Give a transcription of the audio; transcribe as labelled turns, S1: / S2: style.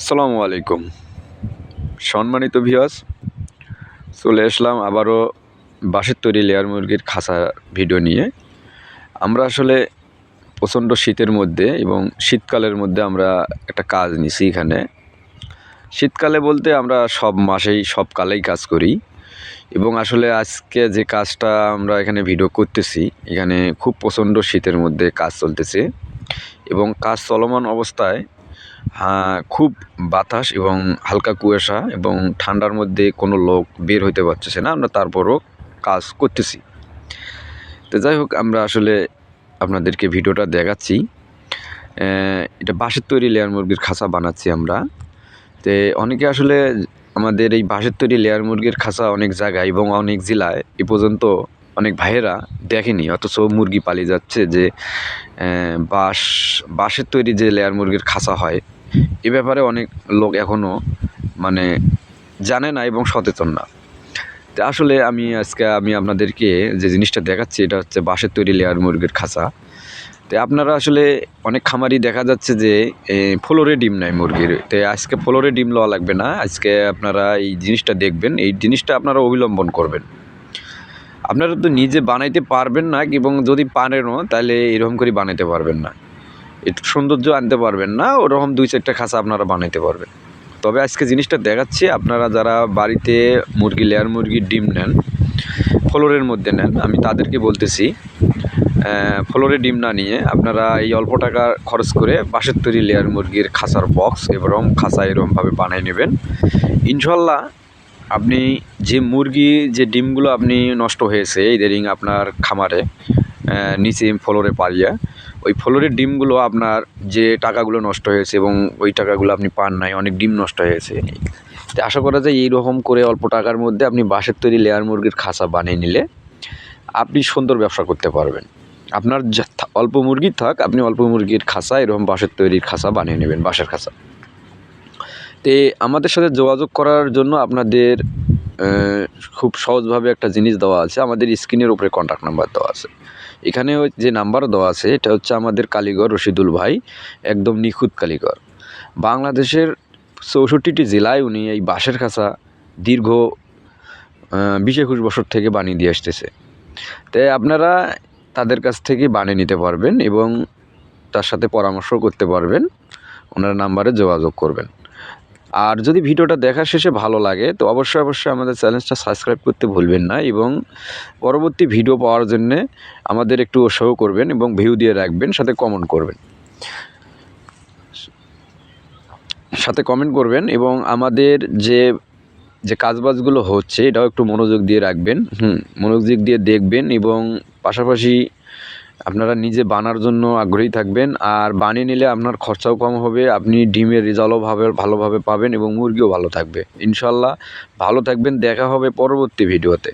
S1: আসসালামু আলাইকুম। সম্মানিত ভিউয়ার্স, চলে আসলাম আবারও বাঁশের তৈরি লেয়ার মুরগির খাসা ভিডিও নিয়ে। আমরা আসলে প্রচণ্ড শীতের মধ্যে এবং শীতকালের মধ্যে আমরা একটা কাজ নিছি এখানে। শীতকালে বলতে আমরা সব মাসেই, সব কালেই কাজ করি এবং আসলে আজকে যে কাজটা আমরা এখানে ভিডিও করতেছি, এখানে খুব প্রচণ্ড শীতের মধ্যে কাজ চলতেছে এবং কাজ চলমান অবস্থায় খুব বাতাস এবং হালকা কুয়াশা এবং ঠান্ডার মধ্যে কোনো লোক বের হইতে পারতেছে না। আমরা তারপরও কাজ করতেছি। তো যাই হোক, আমরা আসলে আপনাদেরকে ভিডিওটা দেখাচ্ছি। এটা বাঁশের তৈরি লেয়ার মুরগির খাঁচা বানাচ্ছি আমরা। তো অনেকে আসলে আমাদের এই বাঁশের তৈরি লেয়ার মুরগির খাঁচা অনেক জায়গায় এবং অনেক জেলায় এ পর্যন্ত অনেক ভাইয়েরা দেখেনি। অথচ মুরগি পালিয়ে যাচ্ছে যে বাঁশ, বাঁশের তৈরি যে লেয়ার মুরগির খাঁচা হয় এ ব্যাপারে অনেক লোক এখনও মানে জানে না এবং সচেতন না। তো আসলে আমি আজকে আমি আপনাদেরকে যে জিনিসটা দেখাচ্ছি, এটা হচ্ছে বাঁশের তৈরি লেয়ার মুরগির খাঁচা। তো আপনারা আসলে অনেক খামারই দেখা যাচ্ছে যে ফ্লোরে ডিম নেয় মুরগির। তো আজকে ফ্লোরে ডিম লওয়া লাগবে না। আজকে আপনারা এই জিনিসটা দেখবেন, এই জিনিসটা আপনারা অবলম্বন করবেন। আপনারা তো নিজে বানাইতে পারবেন না এবং যদি পারেনও, তাহলে এরকম করে বানাইতে পারবেন না। একটু সৌন্দর্য আনতে পারবেন না ওরকম দুই চারটা খাঁচা আপনারা বানাইতে পারবেন। তবে আজকে জিনিসটা দেখাচ্ছি আপনারা যারা বাড়িতে মুরগি লেয়ার মুরগির ডিম নেন ফ্লোরের মধ্যে নেন আমি তাদেরকে বলতেছি আহ, ফ্লোরে ডিম না নিয়ে আপনারা এই অল্প টাকা খরচ করে বাঁশের তৈরি লেয়ার মুরগির খাঁচার বক্স এবং খাঁচা এরকমভাবে বানিয়ে নেবেন। ইনশাল্লাহ আপনি যে মুরগি যে ডিমগুলো আপনি নষ্ট হয়েছে ইদারিং আপনার খামারে নিচে ফ্লোরে পালিয়া ওই ফ্লোরের ডিমগুলো আপনার যে টাকাগুলো নষ্ট হয়েছে এবং ওই টাকাগুলো আপনি পান নাই, অনেক ডিম নষ্ট হয়েছে। তো আশা করা যায় এইরকম করে অল্প টাকার মধ্যে আপনি বাঁশের তৈরি লেয়ার মুরগির খাঁচা বানিয়ে নিলে আপনি সুন্দর ব্যবসা করতে পারবেন। আপনার অল্প মুরগি থাক, আপনি অল্প মুরগির খাঁচা, এরকম বাঁশের তৈরির খাঁচা বানিয়ে নেবেন, বাঁশের খাঁচা। তে আমাদের সাথে যোগাযোগ করার জন্য আপনাদের খুব সহজভাবে একটা জিনিস দেওয়া আছে। আমাদের স্ক্রিনের উপরে কন্ট্যাক্ট নাম্বার দেওয়া আছে। এখানে যে নাম্বার দেওয়া আছে, এটা হচ্ছে আমাদের কালীগড় রশিদুল ভাই, একদম নিখুঁত কালীগড়। বাংলাদেশের চৌষট্টিটি জেলায় উনি এই বাঁশের খাঁচা দীর্ঘ বিশ একুশ বছর থেকে বানিয়ে দিয়ে আসতেছে। তাই আপনারা তাদের কাছ থেকে বানিয়ে নিতে পারবেন এবং তার সাথে পরামর্শ করতে পারবেন। ওনার নাম্বারে যোগাযোগ করবেন। আর যদি ভিডিওটা দেখার শেষে ভালো লাগে, তো অবশ্যই অবশ্যই আমাদের চ্যানেলটা সাবস্ক্রাইব করতে ভুলবেন না এবং পরবর্তী ভিডিও পাওয়ার জন্যে আমাদের একটু উৎসাহ করবেন এবং ভিউ দিয়ে রাখবেন, সাথে কমেন্ট করবেন। সাথে কমেন্ট করবেন এবং আমাদের যে যে কাজবাজগুলো হচ্ছে, এটাও একটু মনোযোগ দিয়ে রাখবেন। হুম, মনোযোগ দিয়ে দেখবেন এবং পাশাপাশি আপনারা নিজে বানার জন্য আগ্রহী থাকবেন, আর বানিয়ে নিলে আপনার খরচাও কম হবে, আপনি ডিমের রেজাল্টও ভাবে, ভালোভাবে পাবেন এবং মুরগিও ভালো থাকবে। ইনশাল্লাহ ভালো থাকবেন, দেখা হবে পরবর্তী ভিডিওতে।